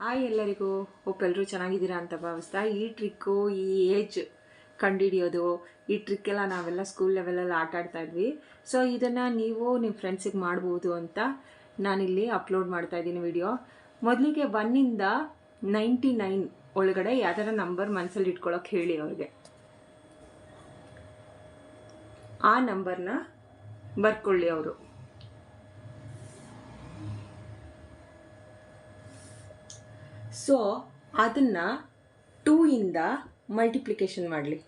Hi ಎಲ್ಲರಿಗೂ. ಒಪ್ಪ ಎಲ್ಲರೂ ಚೆನ್ನಾಗಿದ್ದೀರಾ ಅಂತ ಭಾವಿಸ್ತಾ ಈ ಟ್ರಿಕ್ಕು ಈ ಏಜ್ ಕಂಡುಹಿಡಿಯೋದು ಈ ಟ್ರಿಕ್ಕೆಲ್ಲ ನಾವೆಲ್ಲ ಸ್ಕೂಲ್ ಲೆವೆಲಲ್ಲಿ ಆಟ ಆಡ್ತಾ ಇದ್ವಿ. ಸೊ ಇದನ್ನು ನೀವು ನಿಮ್ಮ ಫ್ರೆಂಡ್ಸಿಗೆ ಮಾಡ್ಬೋದು ಅಂತ ನಾನಿಲ್ಲಿ ಅಪ್ಲೋಡ್ ಮಾಡ್ತಾ ಇದ್ದೀನಿ ವಿಡಿಯೋ ಮೊದಲಿಗೆ ಒನ್ನಿಂದ ನೈಂಟಿ ನೈನ್ ಒಳಗಡೆ ಯಾವ್ದಾರ ನಂಬರ್ ಮನಸ್ಸಲ್ಲಿ ಇಟ್ಕೊಳ್ಳೋಕೆ ಹೇಳಿ ಅವ್ರಿಗೆ. ಆ ನಂಬರ್ನ ಬರ್ಕೊಳ್ಳಿ ಅವರು. ಸೊ ಅದನ್ನು ಟೂ ಇಂದ ಮಲ್ಟಿಪ್ಲಿಕೇಶನ್ ಮಾಡಲಿ.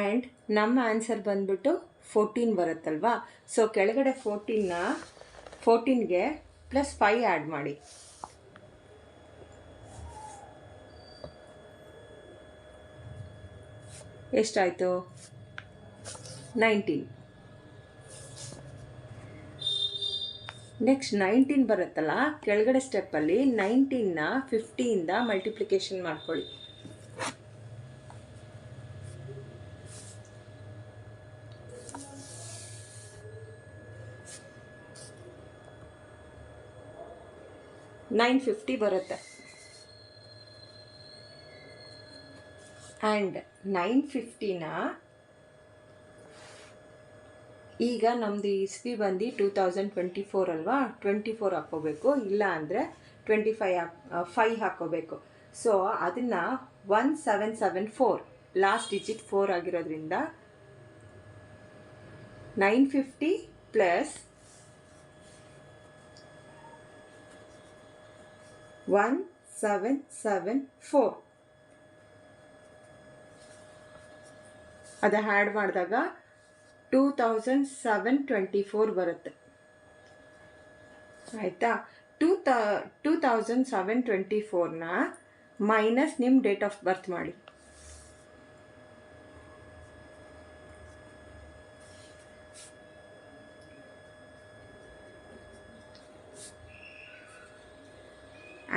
ಆ್ಯಂಡ್ ನಮ್ಮ ಆನ್ಸರ್ ಬಂದ್ಬಿಟ್ಟು ಫೋರ್ಟೀನ್ ಬರುತ್ತಲ್ವಾ? ಸೊ ಕೆಳಗಡೆ ಫೋರ್ಟೀನ್ನ ಫೋರ್ಟೀನ್ಗೆ ಪ್ಲಸ್ ಫೈ ಆ್ಯಡ್ ಮಾಡಿ. ಎಷ್ಟಾಯಿತು? ನೈನ್ಟೀನ್ ನೆಕ್ಸ್ಟ್ ನೈನ್ಟೀನ್ ಬರುತ್ತಲ್ಲ, ಕೆಳಗಡೆ ಸ್ಟೆಪ್ಪಲ್ಲಿ ನೈನ್ಟೀನ್ನ ಫಿಫ್ಟಿಯಿಂದ ಮಲ್ಟಿಪ್ಲಿಕೇಶನ್ ಮಾಡ್ಕೊಳ್ಳಿ. ನೈನ್ ಫಿಫ್ಟಿ ಬರುತ್ತೆ. ಆ್ಯಂಡ್ ನೈನ್ ಫಿಫ್ಟಿನ ಈಗ ನಮ್ಮದು ಇಸ್ವಿ ಬಂದು ಟೂ ತೌಸಂಡ್ ಟ್ವೆಂಟಿ ಫೋರ್ ಅಲ್ವಾ? ಟ್ವೆಂಟಿ ಫೋರ್ ಹಾಕ್ಕೋಬೇಕು. ಇಲ್ಲ ಅಂದರೆ ಟ್ವೆಂಟಿ ಫೈ ಹಾಕ್ ಫೈ ಹಾಕ್ಕೋಬೇಕು. ಸೊ ಅದನ್ನು one seven seven four last digit four ಆಗಿರೋದ್ರಿಂದ nine fifty plus one seven seven four ಅದು ಆ್ಯಡ್ ಮಾಡಿದಾಗ two thousand seven twenty four ಬರುತ್ತೆ. ಆಯಿತಾ? ಟೂ ತ ಟೂ ತೌಸಂಡ್ ಸೆವೆನ್ ಟ್ವೆಂಟಿ ಫೋರ್ನ ಮೈನಸ್ ನಿಮ್ಮ ಡೇಟ್ ಆಫ್ ಬರ್ತ್ ಮಾಡಿ.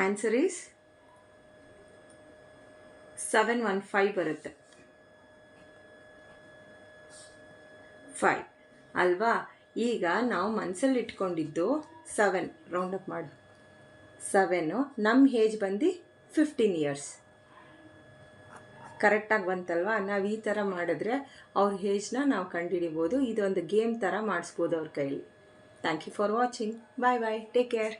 Answer is seven one five ಬರುತ್ತೆ. ಫೈವ್ ಅಲ್ವಾ? ಈಗ ನಾವು ಮನಸ್ಸಲ್ಲಿ ಇಟ್ಕೊಂಡಿದ್ದು ಸೆವೆನ್ ರೌಂಡಪ್ ಮಾಡು. ಸೆವೆನು ನಮ್ಮ ಏಜ್ ಬಂದು ಫಿಫ್ಟೀನ್ ಇಯರ್ಸ್ ಕರೆಕ್ಟಾಗಿ ಬಂತಲ್ವಾ? ನಾವು ಈ ಥರ ಮಾಡಿದ್ರೆ ಅವ್ರ ಏಜ್ನ ನಾವು ಕಂಡುಹಿಡಿಬೋದು ಇದೊಂದು ಗೇಮ್ ಥರ ಮಾಡಿಸ್ಬೋದು ಅವ್ರ ಕೈಲಿ. Thank you for watching bye bye take care